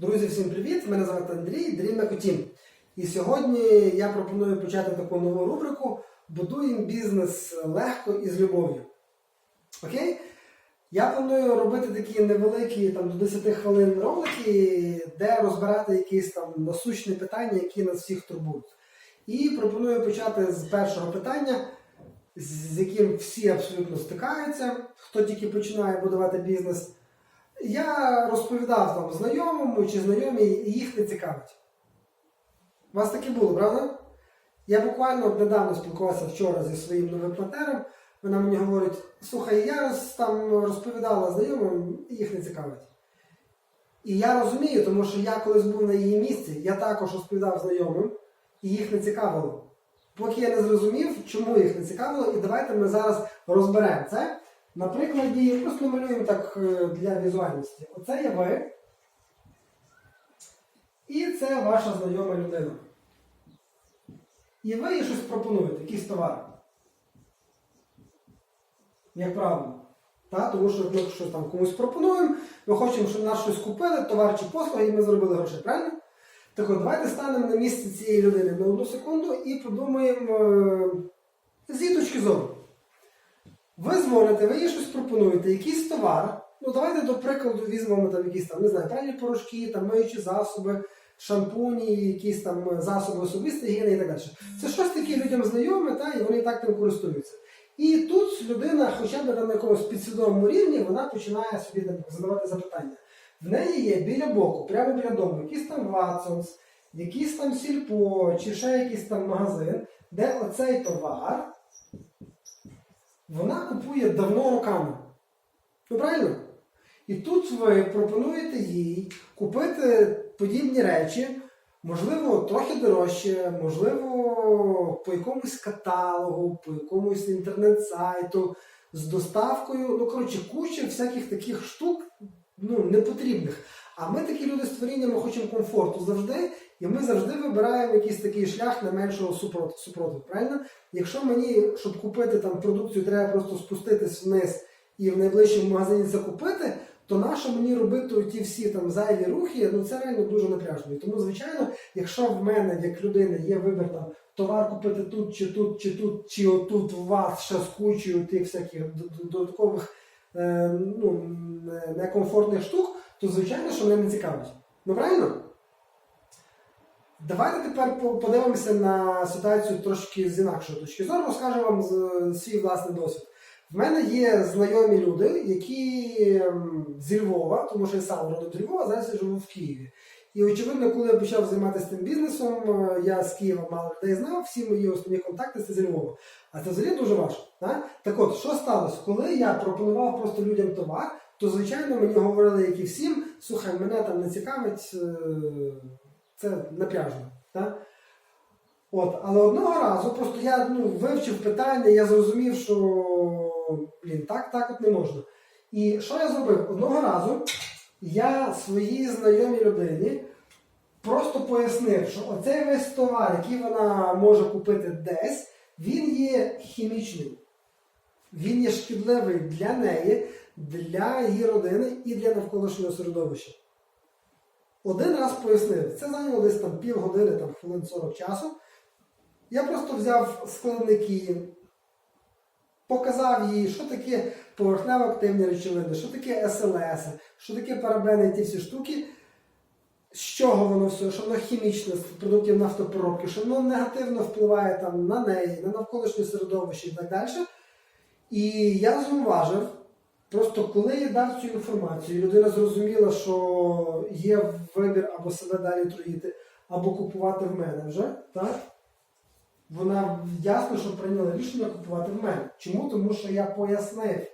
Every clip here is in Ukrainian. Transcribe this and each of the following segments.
Друзі, всім привіт! Мене звати Андрій, Dream Eco І сьогодні я пропоную почати таку нову рубрику Будуємо бізнес легко і з любов'ю. Окей? Я планую робити такі невеликі там, до 10 хвилин ролики, де розбирати якісь там насущні питання, які нас всіх турбують. І пропоную почати з першого питання, з яким всі абсолютно стикаються, хто тільки починає будувати бізнес. Я розповідав там знайомому чи знайомій, і їх не цікавить. У вас таке було, правда? Я буквально недавно спілкувався вчора зі своїм новим партнером. Вона мені говорить: слухай, я роз, там розповідала знайомим, і їх не цікавить. І я розумію, тому що я колись був на її місці, я також розповідав знайомим, і їх не цікавило. Поки я не зрозумів, чому їх не цікавило, і давайте ми зараз розберемо це. На прикладі, просто малюємо так е, для візуальності. Оце є ви. І це ваша знайома людина. І ви їй щось пропонуєте, якийсь товар. Як правило. Та? Тому що ми щось там комусь пропонуємо, ми хочемо, щоб нас щось купили, товар чи послуги, і ми заробили гроші, правильно? Так от, давайте станемо на місце цієї людини на одну секунду і подумаємо е, з її точки зору. Ви дзвоните, ви їй щось пропонуєте, якийсь товар. Ну, давайте, до прикладу, візьмемо там якісь там, не знаю, пральні порошки, там миючі засоби, шампуні, якісь там засоби особистої гігієни і так далі. Це щось таке людям знайоме, та, і вони так тим користуються. І тут людина, хоча б на якомусь підсвідомому рівні, вона починає собі там, задавати запитання. В неї є біля боку, прямо біля дому, якийсь там Ватсонс, якийсь там сільпо, чи ще якийсь там магазин, де оцей товар вона купує давно роками. Ну правильно? І тут ви пропонуєте їй купити подібні речі, можливо, трохи дорожче, можливо, по якомусь каталогу, по якомусь інтернет-сайту, з доставкою. Ну, коротше, куча всяких таких штук ну, непотрібних. А ми такі люди створіння, ми хочемо комфорту завжди, і ми завжди вибираємо якийсь такий шлях на меншого супротиву. правильно? Якщо мені, щоб купити там продукцію, треба просто спуститись вниз і в найближчому магазині закупити, то нащо мені робити ті всі там зайві рухи, ну це реально дуже напряжно. Тому, звичайно, якщо в мене як людини є вибір там товар купити тут, чи тут, чи тут, чи отут у вас ще з кучою тих всяких додаткових е, ну, некомфортних штук, то звичайно, що мене не цікавить. Ну правильно? Давайте тепер подивимося на ситуацію трошки з інакшої точки зору, розкажу вам свій власний досвід. В мене є знайомі люди, які ем, зі Львова, тому що я сам родом з Львова, зараз я живу в Києві. І очевидно, коли я почав займатися тим бізнесом, е, я з Києва мало людей знав, всі мої основні контакти це зі Львова. А це взагалі дуже важко. Так? так от, що сталося? Коли я пропонував просто людям товар, то звичайно мені говорили, як і всім, слухай, мене там не цікавить, е, це напряжно. Так? От, але одного разу просто я ну, вивчив питання, я зрозумів, що блін, так, так от не можна. І що я зробив? Одного разу я своїй знайомій людині просто пояснив, що оцей весь товар, який вона може купити десь, він є хімічним. Він є шкідливий для неї, для її родини і для навколишнього середовища. Один раз пояснив, це зайняло десь там півгодини, там хвилин 40 часу. Я просто взяв складники, показав їй, що таке поверхнево активні речовини, що таке СЛС, що таке парабени ті всі штуки, з чого воно все, що воно хімічне з продуктів нафтопереробки, що воно негативно впливає там, на неї, на навколишнє середовище і так далі. І я зауважив, просто коли я дав цю інформацію, людина зрозуміла, що є вибір або себе далі труїти, або купувати в мене вже, так? Вона ясно, що прийняла рішення купувати в мене. Чому? Тому що я пояснив.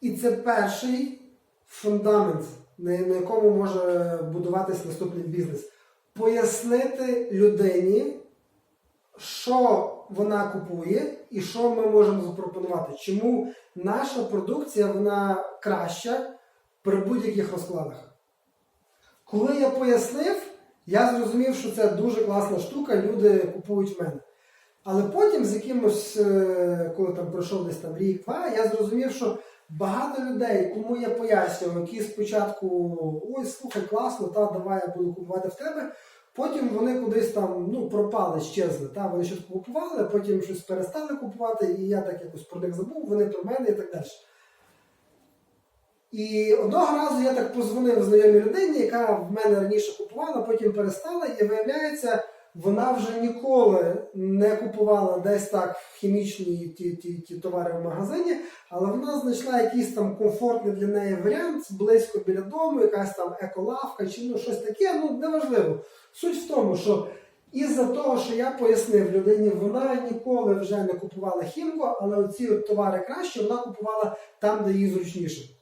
І це перший фундамент, на якому може будуватись наступний бізнес. Пояснити людині, що вона купує і що ми можемо запропонувати. Чому наша продукція вона краща при будь-яких розкладах. Коли я пояснив, я зрозумів, що це дуже класна штука, люди купують в мене. Але потім з якимось, е, коли там пройшов десь там рік-два, я зрозумів, що багато людей, кому я пояснював, які спочатку ой, слухай, класно, та давай я буду купувати в тебе. Потім вони кудись там ну, пропали, щезли. Та? Вони щось купували, потім щось перестали купувати, і я так якось про них забув, вони про мене і так далі. І одного разу я так позвонив знайомій людині, яка в мене раніше купувала, потім перестала, і виявляється, вона вже ніколи не купувала десь так хімічні ті, ті, ті товари в магазині, але вона знайшла якийсь там комфортний для неї варіант близько біля дому, якась там еколавка чи ну, щось таке, ну неважливо. Суть в тому, що із-за того, що я пояснив людині, вона ніколи вже не купувала хімку, але оці от товари краще вона купувала там, де їй зручніше.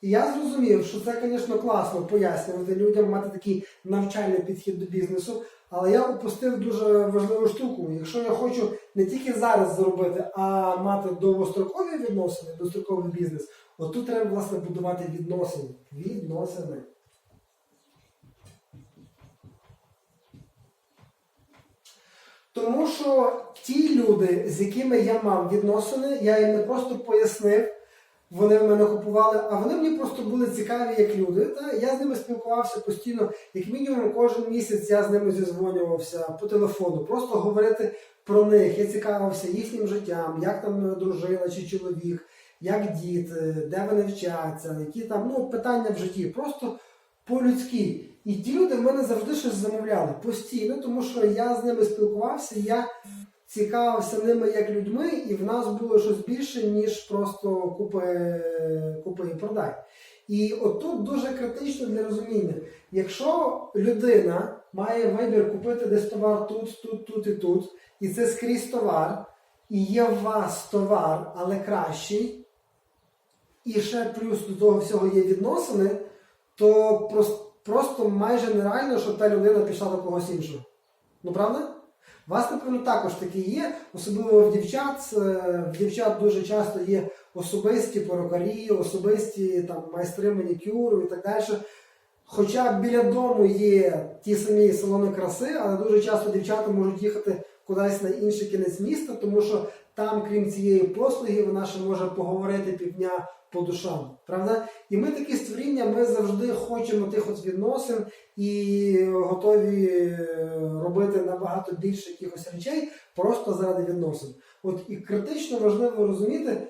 І я зрозумів, що це, звісно, класно пояснювати людям, мати такий навчальний підхід до бізнесу. Але я упустив дуже важливу штуку. Якщо я хочу не тільки зараз заробити, а мати довгострокові відносини, довгостроковий бізнес, от тут треба власне будувати відносини. Відносини. Тому що ті люди, з якими я мав відносини, я їм не просто пояснив, вони в мене купували, а вони мені просто були цікаві як люди. Та? Я з ними спілкувався постійно, як мінімум кожен місяць я з ними зізвонювався по телефону, просто говорити про них. Я цікавився їхнім життям, як там дружина чи чоловік, як діти, де вони вчаться, які там ну, питання в житті. Просто по-людськи. І ті люди в мене завжди щось замовляли постійно, тому що я з ними спілкувався, я цікавився ними як людьми, і в нас було щось більше, ніж просто купи, купи і продай. І отут дуже критично для розуміння. Якщо людина має вибір купити десь товар тут, тут, тут і тут, і це скрізь товар, і є в вас товар, але кращий, і ще плюс до того всього є відносини, то просто, майже нереально, щоб та людина пішла до когось іншого. Ну правда? Вас, напевно, також такі є, особливо в дівчат. Е, В дівчат дуже часто є особисті порокарі, особисті там, майстри манікюру і так далі. Хоча біля дому є ті самі салони краси, але дуже часто дівчата можуть їхати кудись на інший кінець міста, тому що там, крім цієї послуги, вона ще може поговорити півдня по душам. Правда? І ми такі створіння, ми завжди хочемо тих от відносин і готові е, робити набагато більше якихось речей просто заради відносин. От і критично важливо розуміти,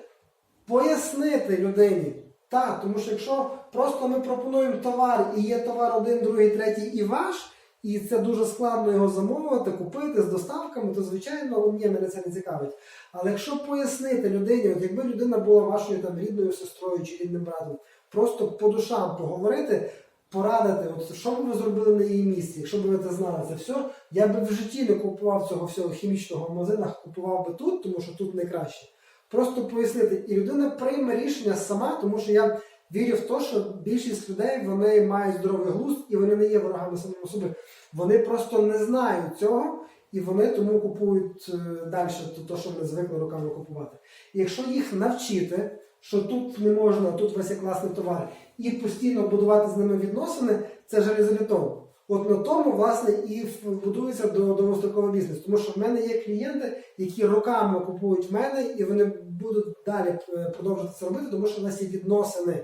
пояснити людині. Так, тому що якщо просто ми пропонуємо товар і є товар один, другий, третій і ваш, і це дуже складно його замовити, купити з доставками, то звичайно ні, мене це не цікавить. Але якщо пояснити людині, от якби людина була вашою там рідною сестрою чи рідним братом, просто по душам поговорити, порадити, от що б ви зробили на її місці, якщо б ви це знали, це все, я би в житті не купував цього всього хімічного в магазинах, купував би тут, тому що тут найкраще. Просто пояснити, і людина прийме рішення сама, тому що я вірю в те, що більшість людей вони мають здоровий глузд і вони не є ворогами самому собі. Вони просто не знають цього, і вони тому купують е, далі те, що вони звикли руками купувати. І якщо їх навчити, що тут не можна, тут вас є класний товар, і постійно будувати з ними відносини, це железобетон. От на тому, власне, і будується до довгостроковий бізнес. Тому що в мене є клієнти, які роками купують в мене, і вони будуть далі е, продовжувати це робити, тому що в нас є відносини.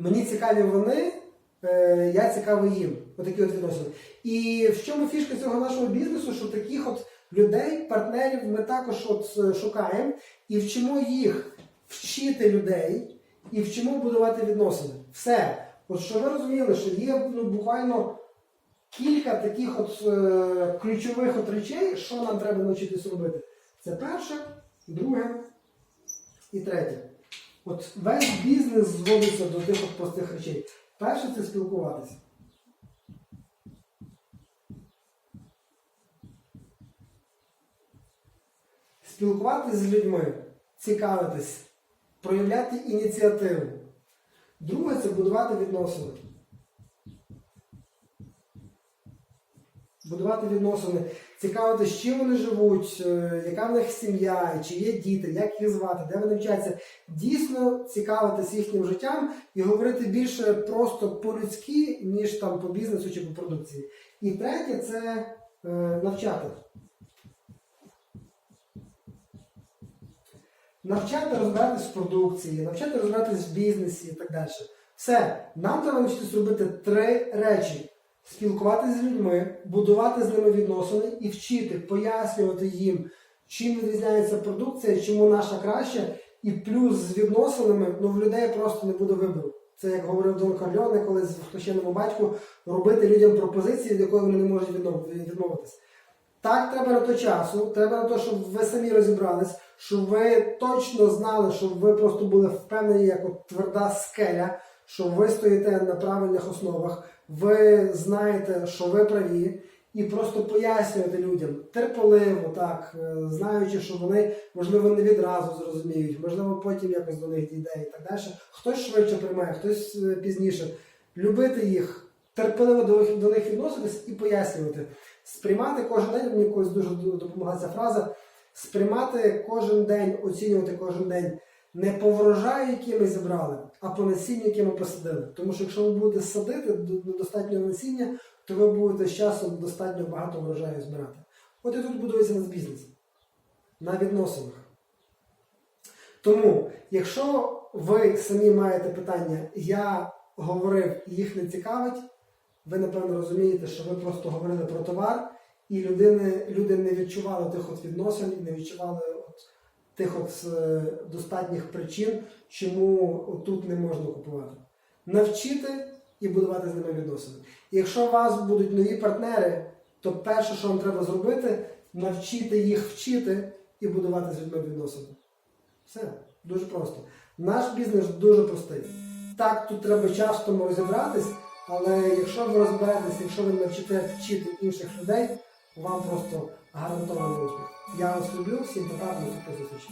Мені цікаві вони, е, я цікавий їм. Отакі от відносини. І в чому фішка цього нашого бізнесу, що таких от людей, партнерів ми також от е, шукаємо і вчимо їх вчити людей і вчимо будувати відносини. Все. От що ви розуміли, що є ну, буквально кілька таких от е, ключових от речей, що нам треба навчитись робити. Це перше, друге і третє. От весь бізнес зводиться до тих от простих речей. Перше це спілкуватися. Спілкуватися з людьми, цікавитись, проявляти ініціативу. Друге це будувати відносини. будувати відносини, цікавитися, з чим вони живуть, е, яка в них сім'я, чи є діти, як їх звати, де вони вчаться. Дійсно цікавитись їхнім життям і говорити більше просто по-людськи, ніж там по бізнесу чи по продукції. І третє це е, навчати. Навчати розбиратись в продукції, навчати розбиратись в бізнесі і так далі. Все, нам треба навчитися робити три речі спілкуватися з людьми, будувати з ними відносини і вчити, пояснювати їм, чим відрізняється продукція, чому наша краща, і плюс з відносинами ну, в людей просто не буде вибору. Це як говорив Дон Корльоне, коли в хрещеному батьку робити людям пропозиції, від якої вони не можуть відмов- відмовитись. Так треба на то часу, треба на те, щоб ви самі розібрались, щоб ви точно знали, щоб ви просто були впевнені, як от тверда скеля, що ви стоїте на правильних основах, ви знаєте, що ви праві, і просто пояснювати людям терпеливо, так, е, знаючи, що вони, можливо, не відразу зрозуміють, можливо, потім якось до них дійде і так далі. Хтось швидше приймає, хтось е, пізніше. Любити їх, терпеливо до, до них відноситись і пояснювати. Сприймати кожен день, мені колись дуже д- допомогла ця фраза. Сприймати кожен день, оцінювати кожен день не по врожаю, який ми зібрали, а по насінню, яке ми посадили. Тому що якщо ви будете садити до- достатньо насіння, то ви будете з часом достатньо багато врожаю збирати. От і тут будується наш бізнес на відносинах. Тому, якщо ви самі маєте питання, я говорив і їх не цікавить, ви напевно розумієте, що ви просто говорили про товар, і людини, люди не відчували тих от відносин, і не відчували тих е, достатніх причин, чому тут не можна купувати. Навчити і будувати з ними відносини. І якщо у вас будуть нові партнери, то перше, що вам треба зробити, навчити їх вчити і будувати з людьми відносини. Все, дуже просто. Наш бізнес дуже простий. Так, тут треба час в тому розібратись, але якщо ви розберетесь, якщо ви навчите вчити інших людей, вам просто гарантований успіх. Я вас люблю, всім пока, до зустрічі.